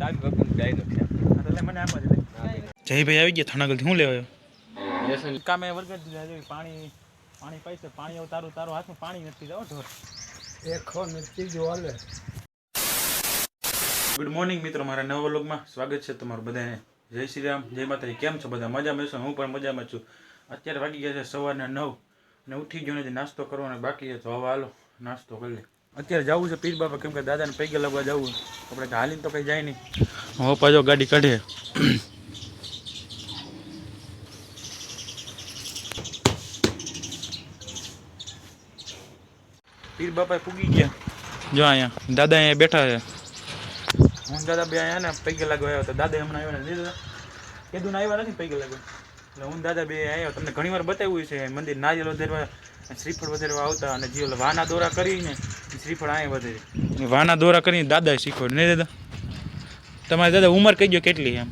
ચાવી વગર છે. એટલે મને આમ જ લે. જયભાઈ આવી ગયા થણાગલથી. શું લેવાયો? આવ્યો કામે વરગાડી દીધા જેવી પાણી પાણી પાઈશે પાણી આવું તારું તારું હાથમાં પાણી નથી. જાવ ઢોર. એકો નથી જોવાલે ગુડ મોર્નિંગ મિત્રો મારા નવા વ્લોગમાં સ્વાગત છે તમારું બધાને. જય શ્રી રામ. જય માતાજી. કેમ છો બધા? મજામાં છો? હું પણ મજામાં છું. અત્યારે વાગી ગયા છે સવારના નવ અને ઉઠી ગયો નાસ્તો કરવાનો બાકી છે. તો હવે હાલો નાસ્તો કરી લે અત્યારે જવું છે પીર બાપા કેમ કે દાદાને પૈગે લગવા જવું આપણે હાલીને તો કંઈ જાય નહીં. હવે પાછો ગાડી કાઢે પીર બાપા પૂગી ગયા. જો અહીંયા દાદા અહીંયા બેઠા છે. હું દાદા બે અહીંયા ને પૈકે લાગવા આવ્યો તો દાદા હમણાં આવ્યા ને દાદા. કીધું ને આવ્યા નથી પૈકે લાગવા? એટલે હું દાદા બે આવ્યો. તમને ઘણી વાર બતાવ્યું છે મંદિર નારિયેલો વધારવા શ્રીફળ વધારે આવતા અને જે ઓલા વાના દોરા કરીને શ્રીફળ અહીંયા વધે. વાના દોરા કરીને દાદા શીખવાડ નહીં દાદા? તમારી દાદા ઉંમર કહી દો કેટલી એમ?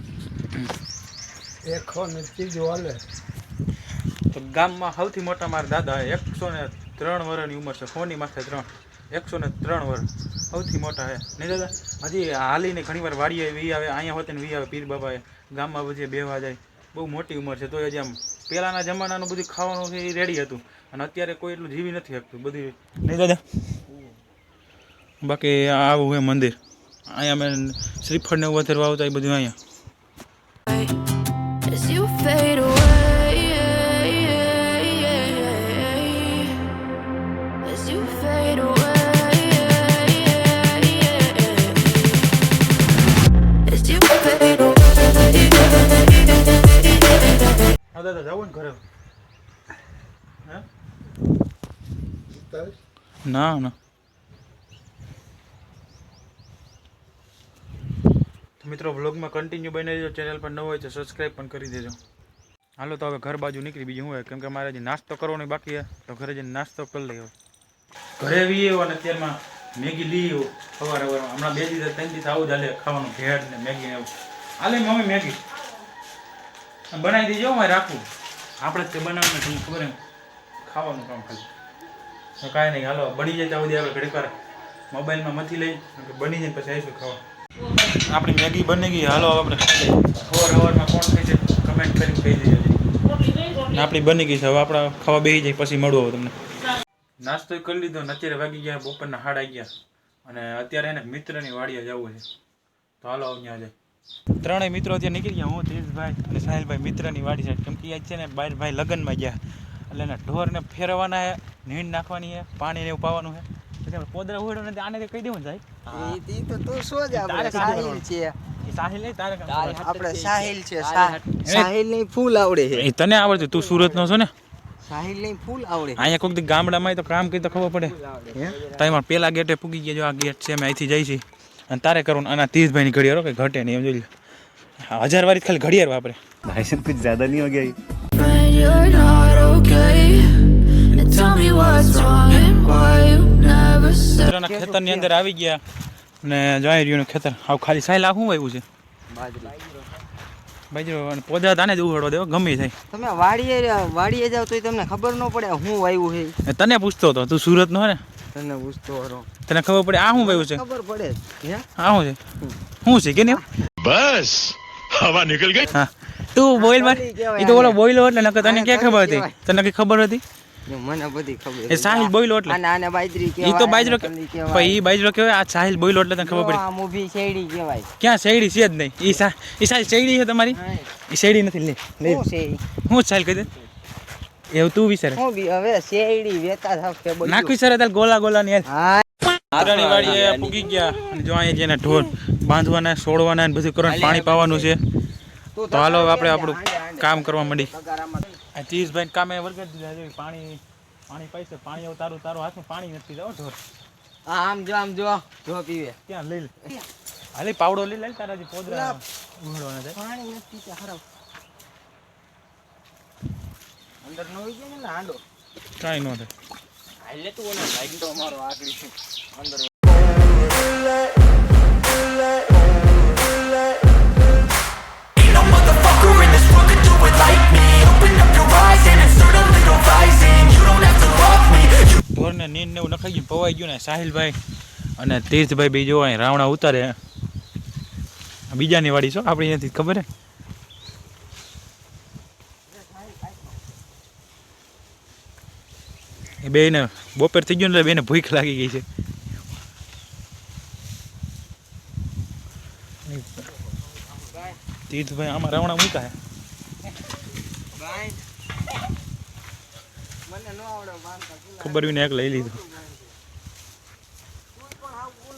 એકસો ને ત્રીજો હાલે. તો ગામમાં સૌથી મોટા મારા દાદા એકસો ને ત્રણ વર્ષની ઉંમર છે. ફોની માથે ત્રણ. એકસો ને ત્રણ વર્ષ સૌથી મોટા છે નહીં દાદા? હજી હાલીને ઘણી વાર વાડીએ વી આવે અહીંયા હોતે ને વી આવે પીર બાબાએ ગામમાં બધી બેવા જાય. બહુ મોટી ઉંમર છે. તો હજી આમ પહેલાંના જમાનાનું બધું ખાવાનું એ રેડી હતું. અને અત્યારે કોઈ એટલું જીવી નથી શકતું બધું નહીં દાદા બાકી આવું હે મંદિર. અહીંયા મેં શ્રીફળ ને વધારે આવતા એ બધું અહીંયા. ના ના. મિત્રો વ્લોગમાં કન્ટિન્યુ બની દેજો ચેનલ પર ન હોય તો સબસ્ક્રાઈબ પણ કરી દેજો. હાલો, તો હવે ઘર બાજુ નીકળી. બીજું હોય? કેમ કે મારે હજી નાસ્તો કરવાનો બાકી છે, તો ઘરે જઈને નાસ્તો કરી લઈએ. ઘરે આવી આવ્યો અને અત્યારમાં મેગી લઈ આવ્યો સવારે હમણાં બે દિવસ, ત્રણ દિવસ આવું જ હાલે ખાવાનું, ભેળ ને મેગી ને એવું. હાલે મમ્મી મેગી. બનાવી દેજો મારે રાખવું આપણે જ તે બનાવવાનું તમને ખબર એમ. ખાવાનું કામ ખાલી. તો કાંઈ નહીં, હાલો, બની જાય ત્યાં સુધી આપણે ઘડીક વાર મોબાઈલમાં મથી લઈ બની જાય પછી આવીશું ખાવા. આપણી મેગી બની ગઈ, હાલો આપણે ખાઈ સવારમાં કોણ થઈ છે? કમેન્ટ કરીને કહી દેજો આપણી બની ગઈ છે, હવે આપણે ખાવા બેસી જાય, પછી મળવું તમને. નાસ્તો કરી લીધો, ને અત્યારે વાગી ગયા, બપોરના હાડા ગયા અને અત્યારે એને મિત્રની વાડીએ જવું છે. તો હાલો ત્યાં જાય ત્રણેય મિત્રો અત્યારે નીકળી ગયા, હું, તેજભાઈ અને સાહિલભાઈ મિત્રની વાડી છે. કેમ કે છે ને બાર ભાઈ લગ્નમાં ગયા. એટલે એને ઢોરને ફેરવવાના છે નીણ નાખવાની છે પાણી ને એવું પાવાનું છે. પછી આપણે પોદરા ઉડો ને આને કહી દેવું જાય ઈ તો તું સાહિલ તારે આપણે સાહિલ છે સાહિલ ફૂલ આવડે છે. તને આવડતું તું સુરત છો ને? સાહિલ ફૂલ આવડે અહીંયા કોઈક ગામડામાં તો કામ કરી ખબર પડે. તાઈમાં પેલા ગેટે પૂગી ગયા જો આ ગેટ છે અમે અહીંથી જઈ છીએ અને તારે કરવું આના તીર્થભાઈની ઘડિયાળો કે ઘટે નહીં એમ જોઈ હજાર વાળી ખાલી ઘડિયાળ વાપરે. ભાઈ કુછ જ્યાદા નહીં ખેતરની અંદર આવી ગયા ને જોઈ રહ્યું ખેતર. આવું ખાલી સાહેલ આ શું આવ્યું છે? બાજરો. અને પોદા તાને જ ઉઘડવા દેવો ગમે થાય. તમે વાડીએ વાડીએ જાવ તો તમને ખબર ન પડે હું આવ્યું છે. તને પૂછતો હતો તું સુરત નો ને? તને પૂછતો હતો. તને ખબર પડે આ શું આવ્યું છે? ખબર પડે આ શું છે? શું છે કે નહીં? બસ હવા નીકળી ગઈ. હા. તું બોઈલમાં એ તો બોલો બોઈલ એટલે નકર તને ક્યાં ખબર હતી? તને કઈ ખબર હતી? મને બધી ખબર એ સાહિલ બોયલો એટલે? આને આને બાજરી એ ઈ તો બાજરો પણ ઈ બાજરો કહેવાય આ સાહિલ બોયલો એટલે તને ખબર પડી. આ ઊભી શેડી કહેવાય. ક્યાં શેડી છે જ નહીં. ઈ સા ઈ સાહિલ શેડી છે તમારી. ઈ શેડી નથી લે લે. હું સાહિલ કહી દે એવું તું વિચારે. હું બી હવે શેરડી વેતા થાવ કે બધું. નાખવી સર તાર ગોલા ગોલા ની હા. આદરાણી વાડીએ પૂગી ગયા અને જો અહીંયા જેને ઢોર બાંધવાના છોડવાના ને બધું કરવાનું પાણી પાવાનું છે. તો હાલો આપણે આપણું કામ કરવા માંડી ચીઝભાઈ કામે વરગાડી દીધા છે. પાણી પાણી પાઈશે પાણી આવું તારું તારું હાથમાં પાણી નથી જાવ ઢોર આ આમ જો આમ જો. જો પીવે. ક્યાં લઈ લે? હાલી પાવડો લઈ લે તારા જે પોદરા. ઉઘડવાના છે. પાણી નથી કે હરાવ. અંદર નો હોય ને હાંડો. કાઈ નો થાય. હાલે તું ઓલો ભાઈ તો અમારો આગળ છે. અંદર ઢોરને નીંદ ને એવું નખાઈ ગયું પવાઈ ગયું ને સાહિલભાઈ અને તીર્થભાઈ બી જોવા રાવણા ઉતારે. બીજાની વાડી છો? આપણી નથી ખબર એ બેને બપોર થઈ ગયું ને બે બેને ભૂખ લાગી ગઈ છે. તીર્થભાઈ આમાં રાવણા મૂકા હે ગાય મને ન આવડે બાંધતા ચૂલા. ખબર વિને એક લઈ લીધું. આ હું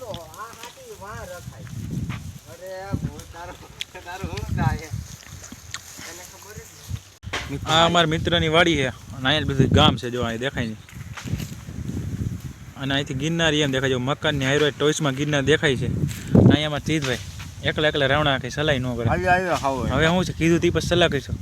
હે? અમારા મિત્રની વાડી છે અને અહીંયા બધું ગામ છે જો અહીં દેખાય ને અને અહીંથી ગિરનાર એમ દેખાય છે મકાનની હાઈરો ટોઈસમાં ગિરનાર દેખાય છે. અહીંયામાં ચીજભાઈ એકલા એકલા રાવણા કઈ સલાહ ન કરે. હવે. શું છે કીધું તી પછી સલાહ હે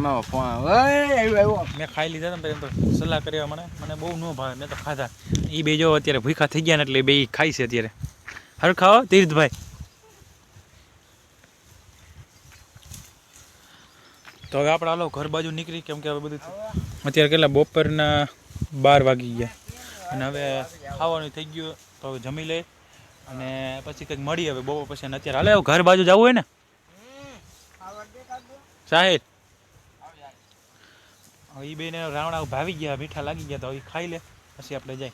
એમાં ફોન ઓય આવ્યો આવ્યો. મેં ખાઈ લીધા ને તો સલાહ કરી મને. મને બહુ ન ભાવે મેં તો ખાધા. એ બે જો અત્યારે ભૂખા થઈ ગયા ને એટલે બે ખાઈ છે અત્યારે. હર ખાઓ તીર્થભાઈ. તો હવે આપણે હાલો ઘર બાજુ નીકળી કેમ કે હવે બધું અત્યારે કેટલા બપોરના બાર વાગી ગયા. અને હવે ખાવાનું થઈ ગયું તો હવે જમી લે અને પછી કંઈક મળી હવે બપોર પછી. અત્યારે હાલે ઘર બાજુ જવું હોય ને? સાહેબ. એ બેને રાવણા ભાવી ગયા, મીઠા લાગી ગયા, તો હવે ખાઈ લે. પછી આપણે જાય.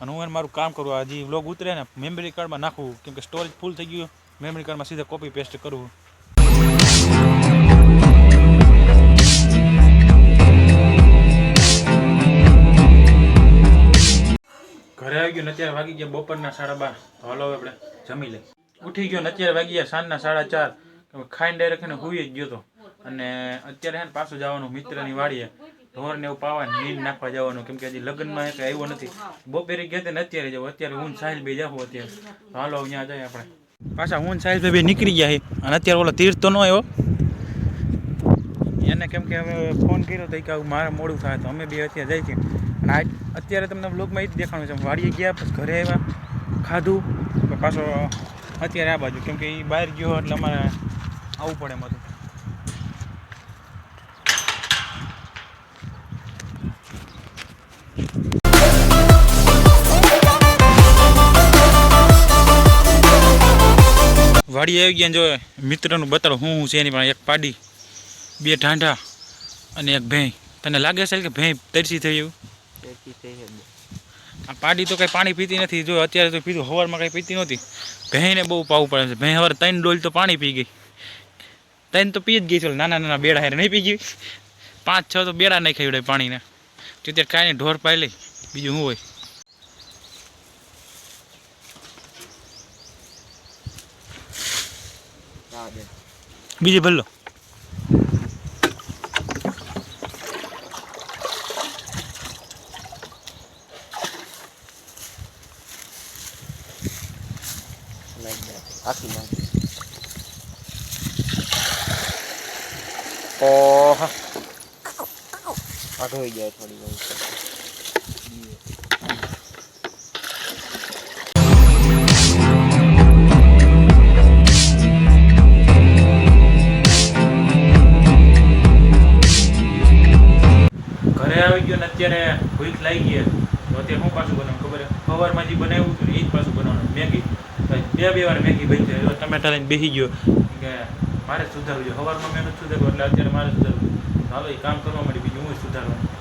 અને હું એને મારું કામ કરું, આ જે વ્લોગ ઉતરે ને મેમરી કાર્ડમાં નાખવું કેમ કે સ્ટોરેજ ફૂલ થઈ ગયું મેમરી કાર્ડમાં સીધા કોપી પેસ્ટ કરવું ઘરે આવી ગયો અત્યારે વાગી ગયા બપોરના સાડા બાર. તો હલો આપણે જમી લે ઉઠી ગયો અત્યારે વાગી ગયા સાંજના સાડા ચાર. ખાઈને ડાયરેક્ટ એને હુઈ જ ગયો તો. અને અત્યારે હે ને પાછું જવાનું મિત્રની વાડીએ. ઢોર ને એવું પાવા નીંદ નાખવા જવાનું. કેમ કે હજી લગ્નમાં કઈ આવ્યો નથી. બપોરે ગયા ને અત્યારે જવું. અત્યારે હું સાહિલ બે જાવ અત્યારે. હાલો અહીંયા જાય આપણે. પાછા હું સાહિલ બે નીકળી ગયા અને અત્યારે ઓલો તીર્થ તો ન આવ્યો. એને કેમ કે હવે ફોન કર્યો તો કે મારે મોડું થાય તો અમે બે અત્યારે જાય છે અને આજ અત્યારે તમને બ્લોગમાં એ જ દેખાણું છે. વાડીએ ગયા, પછી ઘરે આવ્યા, ખાધું પાછો અત્યારે આ બાજુ. કેમ કે એ બહાર ગયો એટલે અમારે આવવું પડે એમ હતું. વાડી આવી ગયા જો મિત્રનું બતાડો હું હું છે એની પણ એક પાડી બે ઢાંઢા અને એક ભેં તને લાગે છે કે ભેં તરસી થઈ એવું. આ પાડી તો કંઈ પાણી પીતી નથી. જો અત્યારે તો પીધું હવારમાં કંઈ પીતી નહોતી. ભેંને બહુ પાવું પડે છે. ભેં હવાર ત્રણ ડોલ તો પાણી પી ગઈ. ત્રણ તો પી જ ગઈ છે. નાના નાના બેડા હારે નહીં પી ગઈ. પાંચ છ તો બેડા નહીં ખાઈ પાણીને. તો અત્યારે કાંઈ ઢોર પાઈ લઈ બીજું શું હોય હા બે. બીજી ભલ્લો. ઓહ. આ ધોઈ જાય થોડી વાર. આવી ગયો ને અત્યારે ભૂખ લાગી ગઈ તો અત્યારે શું પાછું બનાવું ખબર સવારમાં જે બનાવ્યું હતું એ જ પાછું બનાવવાનું, મેગી. બે બે વાર મેગી બની જાય. ટમેટા લઈને બેસી ગયો. કે મારે સુધારવું જોઈએ સવારમાં મેં સુધારવું એટલે અત્યારે મારે સુધારવું હાલો, એ કામ કરવા માંડી. બીજું હું સુધારવાનું?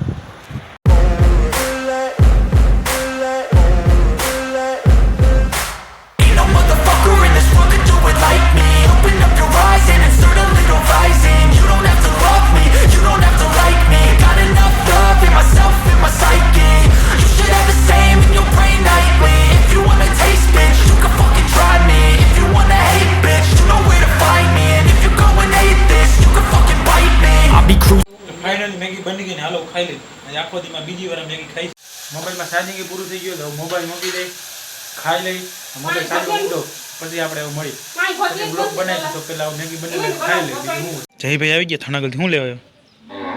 મોબાઈલમાં ચાર્જિંગ પૂરું થઈ ગયું તો મોબાઈલ મૂકી દઈ ખાઈ લઈ મોબાઈલ ચાર્જિંગ મૂકી પછી આપણે એવું મળી. પછી બ્લોક બનાવી તો પેલા મેગી બનાવી ખાઈ લઈ હું હું જયભાઈ આવી ગયા થાણાગલથી શું લેવાયો?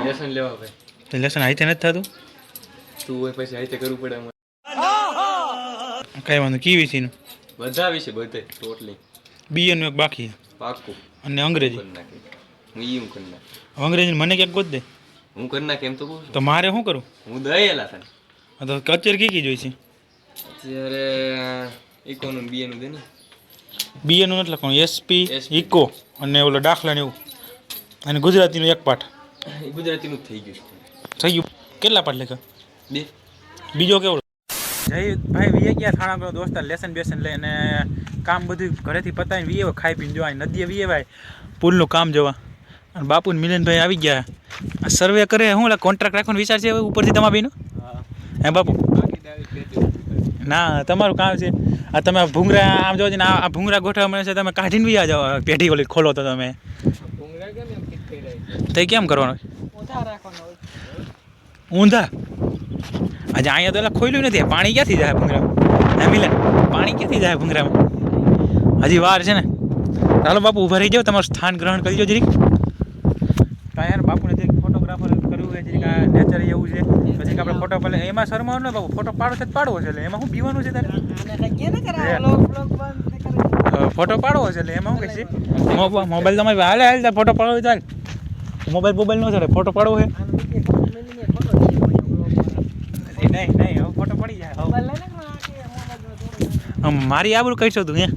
લેસન લેવા ભાઈ. તો લેસન હાઈતે નથી થતું? તું હોય પછી હાઈતે કરવું પડે અમારે. કાંઈ વાંધો કી વિશીનું બધા વિશે બધે ટોટલી બીએનું એક બાકી પાકું પાક્કું. અને અંગ્રેજી. હું ઈ હું કરી નાખે. અંગ્રેજી મને ક્યાંક ગોત દે. હું કરી નાખ એમ તો કહું તો મારે શું કરું? હું દયેલા તને. આ તો કચેર કી કી જોઈ છે? અત્યારે ઇકોનું બીએનું દે ને. બીએનું નથી લખવાનું એસપી. ઇકો અને ઓલો દાખલા ને એવું. અને ગુજરાતીનું એક પાઠ. ગુજરાતીનું થઈ ગયું થઈ ગયું. કેટલા પાઠ લખ્યા? બે. બીજો કેવો? જય ભાઈ વીએ ગયા થાણા પેલો દોસ્તાર લેસન બેસન લઈને કામ બધું ઘરેથી પતાવીને વીએ ખાઈ પીને જોવા નદીએ વીએ ભાઈ પુલનું કામ જોવા. અને બાપુ ને મિલનભાઈ આવી ગયા. આ સર્વે કરે હું કોન્ટ્રાક્ટ રાખવાનો વિચાર છે ઉપરથી તમારા બેનો હે બાપુ? ના તમારું કામ છે. આ તમે ભૂંગરા આમ જોવો છો ને આ આ ભૂંગરા ગોઠવા મળે છે તમે કાઢીને બી આ જાઓ પેઢી ઓલી ખોલો તો તમે. તો કેમ કરવાનું ઊંધા આજે અહીંયા તો એટલે ખોલ્યું નથી. પાણી ક્યાંથી જાય ભૂંગરામાં? હે મિલન પાણી ક્યાંથી જાય ભૂંગરામાં? હજી વાર છે ને. ચાલો બાપુ ઊભા રહી જાઓ તમારું સ્થાન ગ્રહણ કરી દો જરીક. કાંઈ યાર બાપુને જરીક ફોટોગ્રાફર કરવું હોય જરીક આ નેચર એવું છે. પછી આપણે ફોટો પડે. એમાં શરમાવું ને બાબુ ફોટો પાડો છે તો પાડવો છે એટલે. એમાં શું પીવાનું છે તારે? ફોટો પાડવો છે એટલે એમાં શું છે મોબાઈલ તમારી હાલે હાલ તાર ફોટો પાડવો ચાલ મોબાઈલ મોબાઈલ નો ચાલે ફોટો પાડવો છે. નહીં નહીં હવે ફોટો પડી જાય મારી આબરૂ કહીશું તું હે?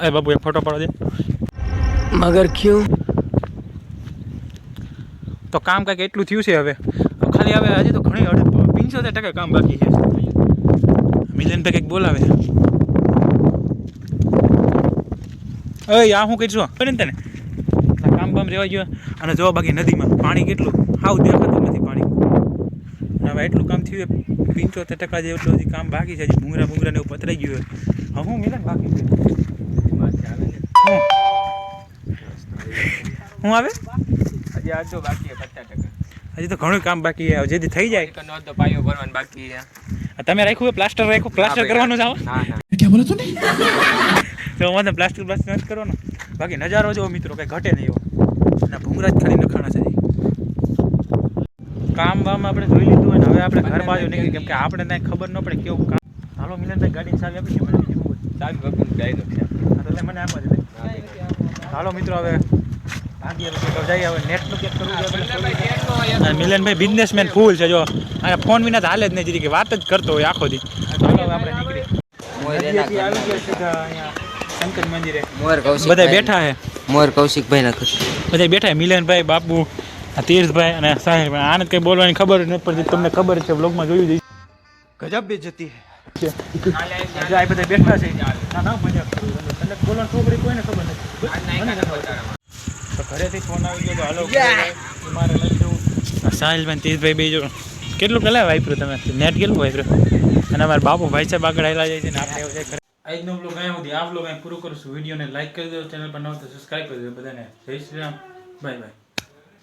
અરે બાબુ એક ફોટો પાડો દે. મગર ક્યું? તો કામ કાંઈક એટલું થયું છે હવે. ખાલી હવે હજી તો ઘણી પંચોતેર ટકા કામ બાકી છે. મિલન કંઈક બોલાવે. અય આ હું કહીશું કરીને તને? કામ બામ રહેવા ગયો અને જોવા બાકી નદીમાં પાણી કેટલું? હાવ દેખાતું નથી પાણી. હવે એટલું કામ થયું પંચોતેર ટકા જેટલું હજી કામ બાકી છે. હજી ભૂંગરા ભૂંગરા ને એવું પતરાઈ ગયું હવે હું મિલન બાકી છે? હું આવે? હજી અડધો તો બાકી પચાસ ટકા. હજી તો ઘણું કામ બાકી છે. જેથી થઈ જાય. નો તો પાયો ભરવાનું બાકી છે. તમે રાખ્યું પ્લાસ્ટર રાખ્યું? પ્લાસ્ટર કરવાનું છે આવું? ના ના. તો મને પ્લાસ્ટર પ્લાસ્ટર નથી કરવાનો. બાકી નજારો જો મિત્રો કઈ ઘટે નહીં એવો. અને ભૂંગરા જ ખાલી નખાણા છે. કામ વામ આપણે જોઈ લીધું હોય ને હવે આપણે ઘર બાજુ નીકળી કેમ કે આપણે કાંઈ ખબર ન પડે કેવું કામ. હાલો મિલનભાઈ ગાડીની ચાવી આપી છે મને. ચાવી શું ગાઈ દો તો મને આપવા દે. હાલો મિત્રો હવે મિલનભાઈ બિઝનેસમેન ફૂલ છે? જો. ફોન વિના હાલે જ નહીં કે વાત જ કરતો હોય આખો દી. બેઠા. બધા બેઠા મિલનભાઈ બાપુ તીર્થભાઈ અને સાહેબ આને કઈ બોલવાની ખબર નથી પડતી. તમને ખબર છે બ્લોગમાં જોયું જઈ ગજબ બે જતી છે. બધા ખબર નથી. ઘરેથી ફોન આવી ગયો તો હાલો મારે નથી જવું. સાહિલભાઈ તીર્થભાઈ બે જો કેટલું કલા વાપર્યું તમે? નેટ કેટલું વાપર્યું? અને અમારા બાપુ ભાઈ સાહેબ આગળ આવેલા જાય છે ને આપણે એવું છે આજનો બ્લોગ અહીંયા સુધી. આ બ્લોગ અહીં પૂરું કરું છું. વિડીયોને લાઈક કરી દો ચેનલ પર નવો તો સબસ્ક્રાઈબ કરી દો બધાને. જય શ્રી રામ. Bye bye